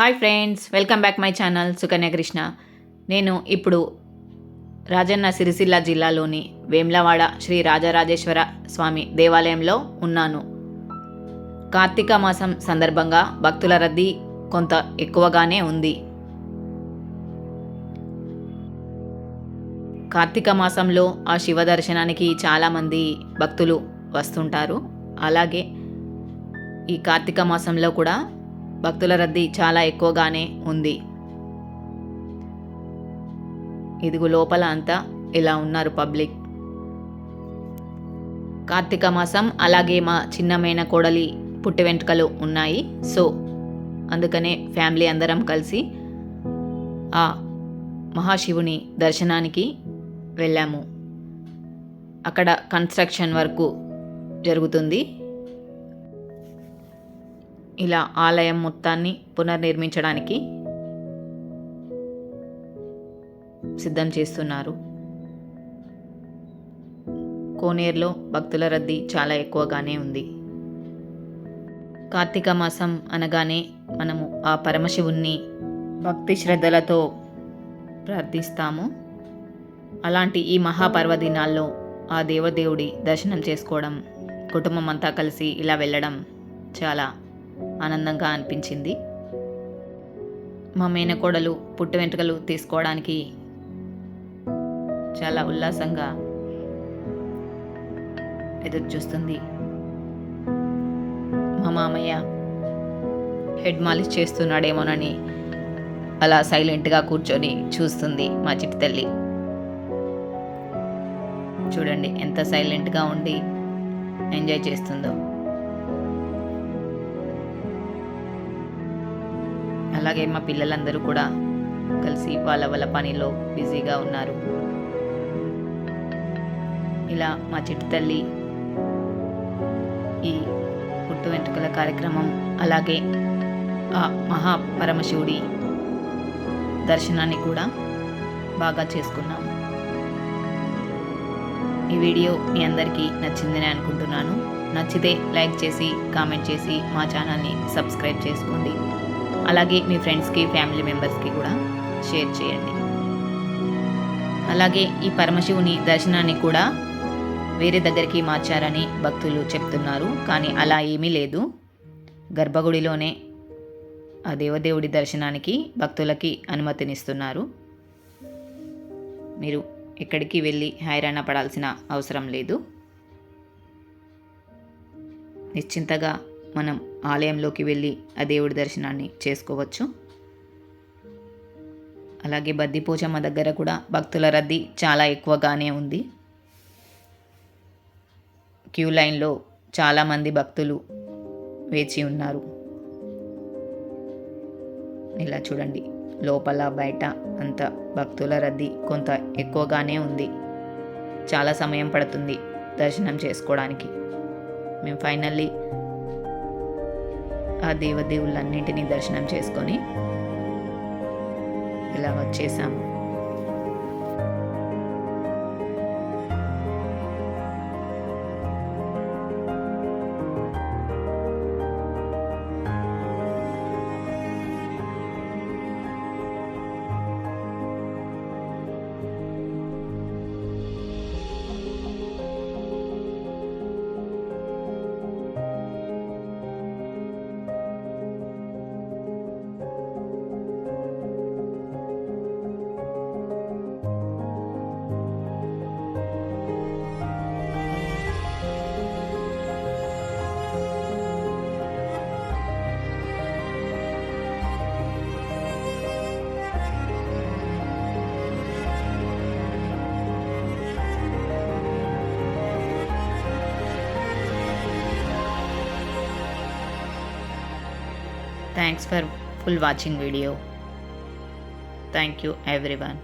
Hi friends welcome back my channel Sukanya Krishna. నేను ఇప్పుడు రాజన్న సిరిసిల్ల జిల్లాలోని వేమ్లవాడ శ్రీ రాజరాజేశ్వర స్వామి దేవాలయంలో ఉన్నాను. కార్తీక మాసం సందర్భంగా భక్తుల రద్దీ కొంత ఎక్కువగానే ఉంది. కార్తీక మాసంలో ఆ శివ దర్శనానికి చాలామంది భక్తులు వస్తుంటారు. అలాగే ఈ కార్తీక మాసంలో కూడా భక్తుల రద్దీ చాలా ఎక్కువగానే ఉంది. ఇదిగు లోపల అంతా ఇలా ఉన్నారు పబ్లిక్. కార్తీక మాసం అలాగే మా చిన్నమైన కోడలి పుట్టి వెంట్రుకలు ఉన్నాయి. సో అందుకనే ఫ్యామిలీ అందరం కలిసి ఆ మహాశివుని దర్శనానికి వెళ్ళాము. అక్కడ కన్స్ట్రక్షన్ వర్క్ జరుగుతుంది. ఇలా ఆలయం మొత్తాన్ని పునర్నిర్మించడానికి సిద్ధం చేస్తున్నారు. కోనేరులో భక్తుల రద్దీ చాలా ఎక్కువగానే ఉంది. కార్తీక మాసం అనగానే మనము ఆ పరమశివుణ్ణి భక్తి శ్రద్ధలతో ప్రార్థిస్తాము. అలాంటి ఈ మహాపర్వదినాల్లో ఆ దేవదేవుడి దర్శనం చేసుకోవడం కుటుంబం అంతా కలిసి ఇలా వెళ్ళడం చాలా ఆనందంగా అనిపించింది. మా మేనకోడలు పుట్టు వెంట్రుకలు తీసుకోవడానికి చాలా ఉల్లాసంగా ఎదురు చూస్తుంది మా మామయ్య హెడ్ మాలిష్ చేస్తున్నాడేమోనని అలా సైలెంట్గా కూర్చొని చూస్తుంది మా చిట్టి తల్లి. చూడండి ఎంత సైలెంట్గా ఉండి ఎంజాయ్ చేస్తుందో. అలాగే మా పిల్లలందరూ కూడా కలిసి వాళ్ళ వాళ్ళ పనిలో బిజీగా ఉన్నారు. ఇలా మా చిట్టి తల్లి ఈ పుట్టు వెంట్రుకల కార్యక్రమం అలాగే ఆ మహాపరమశివుడి దర్శనాన్ని కూడా బాగా చేసుకున్నాం. ఈ వీడియో మీ అందరికీ నచ్చిందని అనుకుంటున్నాను. నచ్చితే లైక్ చేసి కామెంట్ చేసి మా ఛానల్ని సబ్స్క్రైబ్ చేసుకోండి. అలాగే మీ ఫ్రెండ్స్కి ఫ్యామిలీ మెంబర్స్కి కూడా షేర్ చేయండి. అలాగే ఈ పరమశివుని దర్శనాన్ని కూడా వేరే దగ్గరికి మార్చారని భక్తులు చెప్తున్నారు. కానీ అలా ఏమీ లేదు. గర్భగుడిలోనే ఆ దేవదేవుడి దర్శనానికి భక్తులకి అనుమతినిస్తున్నారు. మీరు ఎక్కడికి వెళ్ళి హైరాణ పడాల్సిన అవసరం లేదు. నిశ్చింతగా మనం ఆలయంలోకి వెళ్ళి ఆ దేవుడి దర్శనాన్ని చేసుకోవచ్చు. అలాగే బద్దిపోచమ్మ దగ్గర కూడా భక్తుల రద్దీ చాలా ఎక్కువగానే ఉంది. క్యూ లైన్లో చాలామంది భక్తులు వేచి ఉన్నారు. ఇలా చూడండి. లోపల బయట అంత భక్తుల రద్దీ కొంత ఎక్కువగానే ఉంది. చాలా సమయం పడుతుంది దర్శనం చేసుకోవడానికి. మేము ఫైనల్లీ ఆ దేవదేవులన్నింటినీ దర్శనం చేసుకొని ఇలా వచ్చేసాము. Thanks for full watching video. Thank you everyone.